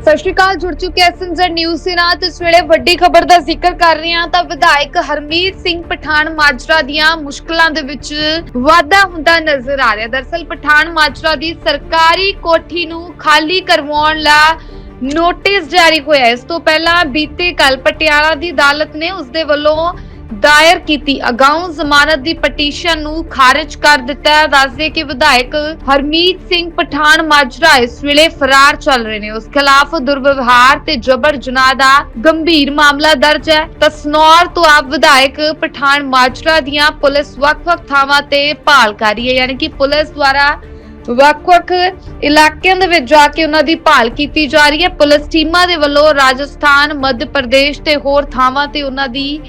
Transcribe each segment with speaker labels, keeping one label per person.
Speaker 1: ਸਤਿ ਸ਼੍ਰੀ ਅਕਾਲ, ਜੁੜ ਚੁੱਕੇ ਐਸਐਨਜ਼ਡ ਨਿਊਜ਼ ਦੇ ਨਾਲ। ਇਸ ਵੇਲੇ ਵੱਡੀ ਖਬਰ ਦਾ ਜ਼ਿਕਰ ਕਰ ਰਹੇ ਹਾਂ, ਤਾਂ ਵਿਧਾਇਕ ਹਰਮੀਤ ਸਿੰਘ ਪਠਾਨ ਮਾਜਰਾ ਦੀਆਂ ਮੁਸ਼ਕਲਾਂ ਦੇ ਵਿੱਚ ਵਾਧਾ ਹੁੰਦਾ ਨਜ਼ਰ ਆ ਰਿਹਾ। ਦਰਸਲ, ਪਠਾਨ ਮਾਜਰਾ ਦੀ ਸਰਕਾਰੀ ਕੋਠੀ ਨੂੰ ਖਾਲੀ ਕਰਵਾਉਣ ਲਾ ਨੋਟਿਸ ਜਾਰੀ ਹੋਇਆ ਇਸ ਤੋਂ ਪਹਿਲਾਂ ਬੀਤੇ ਕੱਲ ਪਟਿਆਲਾ ਦੀ ਅਦਾਲਤ ਨੇ ਉਸ ਦੇ ਵੱਲੋਂ ਦਾਇਰ ਕੀਤੀ। ਅਗਾਊਂ ਜ਼ਮਾਨਤ ਦੀ ਪਟੀਸ਼ਨ ਨੂੰ ਖਾਰਜ ਕਰ ਦਿੱਤਾ ਹੈ। ਦੱਸਦੇ ਕਿ ਵਿਧਾਇਕ ਹਰਮੀਤ ਸਿੰਘ ਪਠਾਨ ਮਾਜਰਾ ਇਸ ਵੇਲੇ ਫਰਾਰ ਚੱਲ ਰਹੇ ਨੇ। ਉਸ ਖਿਲਾਫ ਦੁਰਵਿਵਹਾਰ ਤੇ ਜਬਰ ਜਨਾਹ ਦਾ ਗੰਭੀਰ ਮਾਮਲਾ ਦਰਜ ਹੈ। ਤਸਨੌਰ ਤੋਂ ਆਪ ਵਿਧਾਇਕ ਪਠਾਨ ਮਾਜਰਾ ਦੀਆਂ ਪੁਲਿਸ ਵੱਖ-ਵੱਖ ਥਾਵਾਂ ਤੇ ਭਾਲ ਕਰ ਰਹੀ ਹੈ। ਯਾਨੀ ਕਿ ਪੁਲਿਸ ਦੁਆਰਾ ਵੱਖ-ਵੱਖ ਇਲਾਕਿਆਂ ਦੇ ਵਿੱਚ ਜਾ ਕੇ ਉਹਨਾਂ ਦੀ ਭਾਲ ਕੀਤੀ ਜਾ ਰਹੀ ਹੈ। ਪੁਲਿਸ ਟੀਮਾਂ ਦੇ ਵੱਲੋਂ ਰਾਜਸਥਾਨ, ਮੱਧ ਪ੍ਰਦੇਸ਼ ਤੇ ਹੋਰ ਥਾਵਾਂ ਤੇ ਉਹਨਾਂ ਦੀ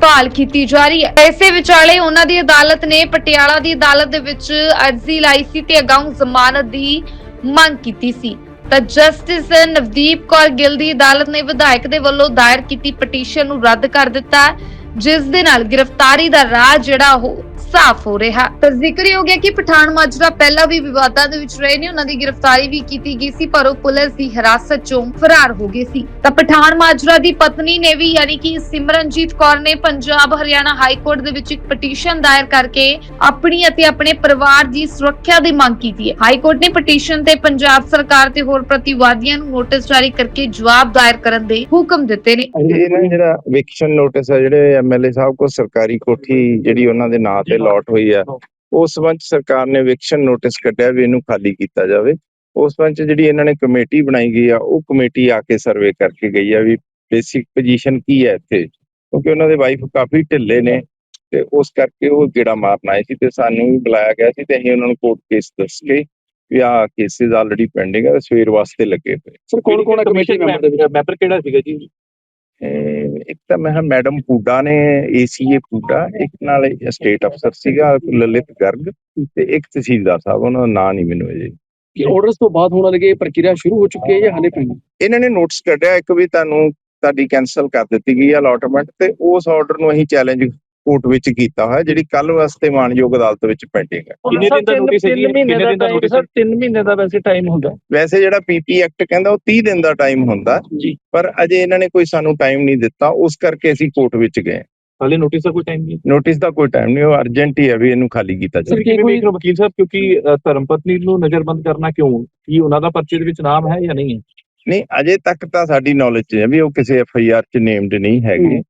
Speaker 1: ਭਾਲ ਕੀਤੀ ਜਾ ਰਹੀ ਹੈ। ਇਸੇ ਵਿਚਾਲੇ ਉਹਨਾਂ ਦੀ ਅਦਾਲਤ ਨੇ ਪਟਿਆਲਾ ਦੀ ਅਦਾਲਤ ਦੇ ਵਿੱਚ ਅਰਜ਼ੀ ਲਾਈ ਸੀ ਤੇ ਅਗਾਊਂ ਜ਼ਮਾਨਤ ਦੀ ਮੰਗ ਕੀਤੀ ਸੀ। ਤਾਂ ਜਸਟਿਸ ਨਵਦੀਪ ਕੌਰ ਗਿੱਲ ਦੀ ਅਦਾਲਤ ਨੇ ਵਿਧਾਇਕ ਦੇ ਵੱਲੋਂ ਦਾਇਰ ਕੀਤੀ ਪਟੀਸ਼ਨ ਨੂੰ ਰੱਦ ਕਰ ਦਿੱਤਾ। ਹੈ, ਜਿਸ ਦੇ ਨਾਲ ਗ੍ਰਿਫਤਾਰੀ ਦਾ ਰਾਹ ਜਿਹੜਾ ਉਹ ਸਾਫ਼ ਹੋ ਰਿਹਾ। ਤਾਂ ਜ਼ਿਕਰਯੋਗ ਹੈ ਕਿ ਪਠਾਨ ਮਾਜਰਾ ਪਹਿਲਾਂ ਵੀ ਵਿਵਾਦਾਂ ਦੇ ਵਿੱਚ ਰਹੇ ਨੇ। ਉਹਨਾਂ ਦੀ ਗ੍ਰਿਫਤਾਰੀ ਵੀ ਕੀਤੀ ਗਈ ਸੀ, ਪਰ ਉਹ ਪੁਲਿਸ ਦੀ ਹਿਰਾਸਤ ਚੋਂ ਫਰਾਰ ਹੋ ਗਏ ਸੀ। ਤਾਂ ਪਠਾਨ ਮਾਜਰਾ ਦੀ ਪਤਨੀ ਨੇ ਵੀ ਯਾਨੀ ਕਿ ਸਿਮਰਨਜੀਤ ਕੌਰ ਨੇ ਪੰਜਾਬ ਹਰਿਆਣਾ ਹਾਈ ਕੋਰਟ ਦੇ ਵਿੱਚ ਇੱਕ ਪਟੀਸ਼ਨ ਦਾਇਰ ਕਰਕੇ ਆਪਣੀ ਅਤੇ ਆਪਣੇ ਪਰਿਵਾਰ ਦੀ ਸੁਰੱਖਿਆ ਦੀ ਮੰਗ ਕੀਤੀ ਹੈ। ਹਾਈ ਕੋਰਟ ਨੇ ਪਟੀਸ਼ਨ ਤੇ ਪੰਜਾਬ ਸਰਕਾਰ ਤੇ ਹੋਰ ਪ੍ਰਤੀਵਾਦੀਆਂ ਨੂੰ ਨੋਟਿਸ ਜਾਰੀ ਕਰਕੇ ਜਵਾਬ ਦਾਇਰ ਕਰਨ ਦੇ ਹੁਕਮ ਦਿੱਤੇ ਨੇ।
Speaker 2: ਇਹ ਜਿਹੜਾ ਵਿਕਸ਼ਨ ਨੋਟਿਸ ਹੈ ਜਿਹੜੇ ਐਮਐਲਏ ਸਾਹਿਬ ਕੋ ਸਰਕਾਰੀ ਕੋਠੀ ਜਿਹੜੀ ਉਹਨਾਂ ਦੇ ਨਾਂ ਤੇ ਲੋਟ ਹੋਈ ਹੈ ਉਸ ਸੰਬੰਧ ਸਰਕਾਰ ਨੇ ਵਿਕਸ਼ਨ ਨੋਟਿਸ ਕੱਢਿਆ ਵੀ ਇਹਨੂੰ ਖਾਲੀ ਕੀਤਾ ਜਾਵੇ। ਉਸ ਸੰਬੰਧ ਜਿਹੜੀ ਇਹਨਾਂ ਨੇ ਕਮੇਟੀ ਬਣਾਈ ਗਈ ਆ ਉਹ ਕਮੇਟੀ ਆ ਕੇ ਸਰਵੇ ਕਰਕੇ ਗਈ ਆ ਵੀ ਬੇਸਿਕ ਪੋਜੀਸ਼ਨ ਕੀ ਹੈ ਇੱਥੇ। ਕਿਉਂਕਿ ਉਹਨਾਂ ਦੇ ਵਾਈਫ ਕਾਫੀ ਢਿੱਲੇ ਨੇ ਤੇ ਉਸ ਕਰਕੇ ਉਹ ਗੇੜਾ ਮਾਰਨ ਆਏ ਸੀ ਤੇ ਸਾਨੂੰ ਵੀ ਬੁਲਾਇਆ ਗਿਆ ਸੀ ਤੇ ਅਸੀਂ ਉਹਨਾਂ ਨੂੰ ਕੋਰਟ ਕੇਸ ਦੱਸ ਕੇ ਵੀ ਆਹ ਕੇਸਿਸ ਆਲਰੇਡੀ ਪੈਂਡਿੰਗ ਹੈ ਤੇ ਸਵੇਰ ਵਾਸਤੇ ਲੱਗੇ ਪਏ
Speaker 3: ਸਰ ਕੌਣ ਕੌਣ ਕਮੇਟੀ ਮੈਂਬਰ ਦੇ ਵਿੱਚ? ਮੈਂਬਰ ਕਿਹੜਾ ਸੀਗਾ ਜੀ?
Speaker 2: ਇੱਕ ਤਾਂ ਮੈਂ ਮੈਡਮ ਪੂਡਾ ਨੇ ਏਸੀਏ ਪੂਡਾ ਇੱਕ ਨਾਲ ਸਟੇਟ ਅਫਸਰ ਸੀਗਾ ਲਲਿਤ ਗਰਗ ਤੇ ਇੱਕ ਤਹਿਸੀਲਦਾਰ ਸਾਹਿਬ ਉਹਨਾਂ ਦਾ ਨਾਂ ਨਹੀਂ ਮੈਨੂੰ ਅਜੇ।
Speaker 3: ਕਿ ਆਰਡਰਸ ਤੋਂ ਬਾਅਦ ਹੋਣ ਲੱਗੇ ਪ੍ਰਕਿਰਿਆ ਸ਼ੁਰੂ ਹੋ ਚੁੱਕੀ ਹੈ ਜਾਂ ਹਾਲੇ ਪੈਂਦੀ
Speaker 2: ਇਹਨਾਂ ਨੇ ਨੋਟਿਸ ਕੱਢਿਆ ਇੱਕ ਵੀ ਤੁਹਾਨੂੰ ਤੁਹਾਡੀ ਕੈਨਸਲ ਕਰ ਦਿੱਤੀ ਗਈ ਹੈ ਅਲਾਟਮੈਂਟ ਤੇ ਉਸ ਆਰਡਰ ਨੂੰ ਅਸੀਂ ਚੈਲੰਜ ਕੋਰਟ ਵਿੱਚ ਕੀਤਾ ਹੋਇਆ ਜਿਹੜੀ ਕੱਲ ਵਾਸਤੇ ਮਾਨਯੋਗ ਅਦਾਲਤ ਵਿੱਚ ਪੈਂਡਿੰਗ ਹੈ।
Speaker 3: ਕਿੰਨੇ ਦਿਨ ਦਾ notice ਹੈ ਜੀ?
Speaker 4: ਤਿੰਨ ਮਹੀਨੇ
Speaker 3: ਕਿੰਨੇ
Speaker 4: ਦਾ
Speaker 3: ਦਿਨ ਦਾ notice
Speaker 4: ਸਰ 3 ਮਹੀਨੇ ਦਾ ਵੈਸੇ ਟਾਈਮ ਹੁੰਦਾ।
Speaker 2: ਵੈਸੇ ਜਿਹੜਾ ਪੀਪੀ ਐਕਟ ਕਹਿੰਦਾ ਉਹ 30 ਦਿਨ ਦਾ ਟਾਈਮ ਹੁੰਦਾ।
Speaker 3: ਜੀ।
Speaker 2: ਪਰ ਅਜੇ ਇਹਨਾਂ ਨੇ ਕੋਈ ਸਾਨੂੰ ਟਾਈਮ ਨਹੀਂ ਦਿੱਤਾ। ਉਸ ਕਰਕੇ ਅਸੀਂ ਕੋਰਟ ਵਿੱਚ ਗਏ
Speaker 3: ਹਾਲੇ ਨੋਟਿਸ ਦਾ ਕੋਈ ਟਾਈਮ ਨਹੀਂ
Speaker 2: ਨੋਟਿਸ ਦਾ ਕੋਈ ਟਾਈਮ ਨਹੀਂ। ਉਹ ਅਰਜੈਂਟ ਹੀ ਹੈ ਵੀ ਇਹਨੂੰ ਖਾਲੀ ਕੀਤਾ ਜਾਵੇ।
Speaker 3: ਸਰ ਕੀ ਕੋਈ ਵਕੀਲ ਸਾਹਿਬ? ਕਿਉਂਕਿ ਅ, ਧਰਮ ਪਤਨੀ ਨੂੰ ਨਜ਼ਰਬੰਦ ਕਰਨਾ ਕਿਉਂ? ਕੀ ਉਹਨਾਂ ਦਾ ਪਰਚੇ ਦੇ ਵਿੱਚ ਨਾਮ ਹੈ ਜਾਂ ਨਹੀਂ ਹੈ?
Speaker 2: ਨਹੀਂ ਅਜੇ ਤੱਕ ਤਾਂ ਸਾਡੀ ਨੌਲੇਜ 'ਚ ਹੈ ਵੀ ਉਹ ਕਿਸੇ ਐਫ ਆਈ ਆਰ 'ਚ ਨੇਮਡ ਨਹੀਂ ਹੈਗੇ।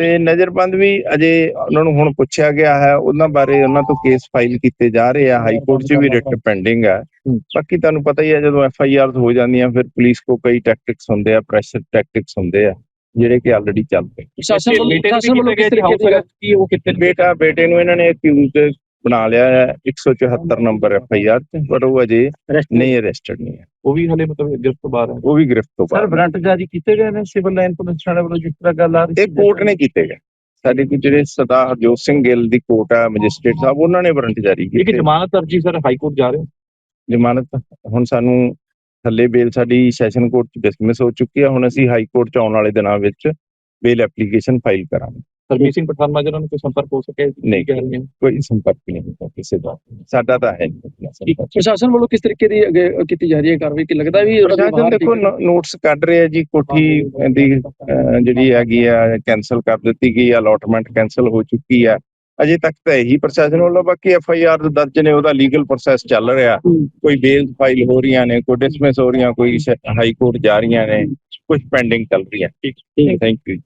Speaker 2: ਤੇ ਨਜ਼ਰਬੰਦ ਵੀ ਅਜੇ ਉਹਨਾਂ ਨੂੰ ਹੁਣ ਪੁੱਛਿਆ ਗਿਆ ਹੈ ਉਹਨਾਂ ਬਾਰੇ ਉਹਨਾਂ ਤੋਂ ਕੇਸ ਫਾਈਲ ਕੀਤੇ ਜਾ ਰਹੇ ਆ ਹਾਈ ਕੋਰਟ 'ਚ ਵੀ ਰਿਟ ਪੈਂਡਿੰਗ ਹੈ। ਬਾਕੀ ਤੁਹਾਨੂੰ ਪਤਾ ਹੀ ਹੈ ਜਦੋਂ ਐਫ ਆਈ ਆਰ ਹੋ ਜਾਂਦੀਆਂ ਫਿਰ ਪੁਲਿਸ ਕੋ ਕਈ ਟੈਕਟਿਕਸ ਹੁੰਦੇ ਆ ਪ੍ਰੈਸ਼ਰ ਟੈਕਟਿਕਸ ਹੁੰਦੇ ਆ ਜਿਹੜੇ ਕਿ ਆਲਰੇਡੀ ਚੱਲ ਪਏ
Speaker 3: ਸ਼ਾਸਨ ਵੱਲੋਂ ਕਿਸ ਤਰੀਕੇ ਦੀ ਕੀ ਉਹ ਕਿਤੇ
Speaker 2: ਬੇਟਾ ਬੇਟੇ ਨੂੰ ਇਹਨਾਂ ਨੇ ਅਕਿਊਜ਼ਡ ਬਣਾ ਲਿਆ ਹੈ। 174 ਨੰਬਰ ਐਫ ਆਈ ਆਰ 'ਚ ਪਰ ਉਹ ਅਜੇ ਨਹੀਂ ਅਰੈਸਟਡ ਨਹੀਂ ਹੈ।
Speaker 3: ਉਹ ਵੀ ਹਾਲੇ ਮਤਲਬ ਗ੍ਰਿਫਤ ਤੋਂ ਬਾਹਰ ਹੈ।
Speaker 2: ਉਹ ਵੀ ਗ੍ਰਿਫਤ ਤੋਂ
Speaker 4: ਸਰ
Speaker 2: ਬਾਹਰ
Speaker 4: ਵਾਰੰਟ ਜਾਰੀ ਕੀਤੇ ਗਏ ਨੇ ਸਿਵਲ ਲਾਈਨ ਪੁਲਿਸ ਥਾਣੇ ਵੱਲੋਂ ਜਿਸ ਤਰ੍ਹਾਂ ਗੱਲ ਆ ਰਹੀ
Speaker 2: ਇਹ ਕੋਰਟ ਨੇ ਕੀਤੇ ਗਏ। ਸਾਡੇ ਕੋਲ ਜਿਹੜੇ ਸਰਦਾਰ ਹਰਜੋਤ ਸਿੰਘ ਗਿੱਲ ਦੀ ਕੋਰਟ ਹੈ ਮੈਜਿਸਟ੍ਰੇਟ ਸਾਹਿਬ ਉਹਨਾਂ ਨੇ ਵਾਰੰਟ ਜਾਰੀ
Speaker 3: ਇੱਕ
Speaker 2: ਕੀਤੇ
Speaker 3: ਜ਼ਮਾਨਤ ਅਰਜੀ ਸਰ ਹਾਈ ਕੋਰਟ ਜਾ ਰਹੇ ਹੋ?
Speaker 2: ਜ਼ਮਾਨਤ ਹੁਣ ਸਾਨੂੰ ਥੱਲੇ ਬੇਲ ਸਾਡੀ ਸੈਸ਼ਨ ਕੋਰਟ ਚ ਡਿਸਮਿਸ ਹੋ ਚੁੱਕੀ ਹੈ ਹੁਣ ਅਸੀਂ ਹਾਈ ਕੋਰਟ ਚ ਆਉਣ ਵਾਲੇ ਦਿਨਾਂ ਵਿੱਚ ਬੇਲ ਐਪਲੀਕੇਸ਼ਨ ਫਾਈਲ ਕਰਾਂਗੇ।
Speaker 3: ਸਰਬੀਰ ਸਿੰਘ ਪਠਾਨ ਮਾਜਰਾ ਨੂੰ ਕੋਈ ਸੰਪਰਕ ਹੋ ਸਕੇ
Speaker 2: ਨਹੀਂ।
Speaker 3: ਕਹਿ ਰਹੇ ਨੇ
Speaker 2: ਕੋਈ ਸੰਪਰਕ ਨਹੀਂ ਹੁੰਦਾ ਕਿਸੇ ਦਾ। ਸਾਡਾ ਤਾਂ ਹੈ ਨਹੀਂ।
Speaker 3: ਪ੍ਰਸ਼ਾਸਨ ਵੱਲੋਂ ਕਿਸ ਤਰੀਕੇ ਦੀ ਅੱਗੇ ਕੀਤੀ ਜਾ ਰਹੀ ਹੈ ਕਾਰਵਾਈ? ਕਿ ਲੱਗਦਾ ਵੀ
Speaker 2: ਪ੍ਰਸ਼ਾਸਨ ਦੇਖੋ ਨੋਟਸ ਕੱਢ ਰਿਹਾ ਜੀ ਕੋਠੀ ਦੀ ਜਿਹੜੀ ਹੈਗੀ ਆ ਕੈਨਸਲ ਕਰ ਦਿੱਤੀ ਗਈ ਅਲਾਟਮੈਂਟ ਕੈਨਸਲ ਹੋ ਚੁੱਕੀ ਆ। ਅਜੇ ਤੱਕ ਤਾਂ ਇਹੀ ਪ੍ਰਸ਼ਾਸਨ ਵੱਲੋਂ ਬਾਕੀ ਐਫ ਆਈ ਆਰ ਦਰਜ ਨੇ ਉਹਦਾ ਲੀਗਲ ਪ੍ਰੋਸੈਸ ਚੱਲ ਰਿਹਾ। ਕੋਈ ਬੇਲ ਫਾਈਲ ਹੋ ਰਹੀਆਂ ਨੇ ਕੋਈ ਡਿਸਮਿਸ ਹੋ ਰਹੀਆਂ ਕੋਈ ਹਾਈ ਕੋਰਟ ਜਾ ਰਹੀਆਂ ਨੇ ਕੁਝ ਪੈਂਡਿੰਗ ਚੱਲ ਰਹੀਆਂ।
Speaker 3: ਠੀਕ।
Speaker 2: Thank you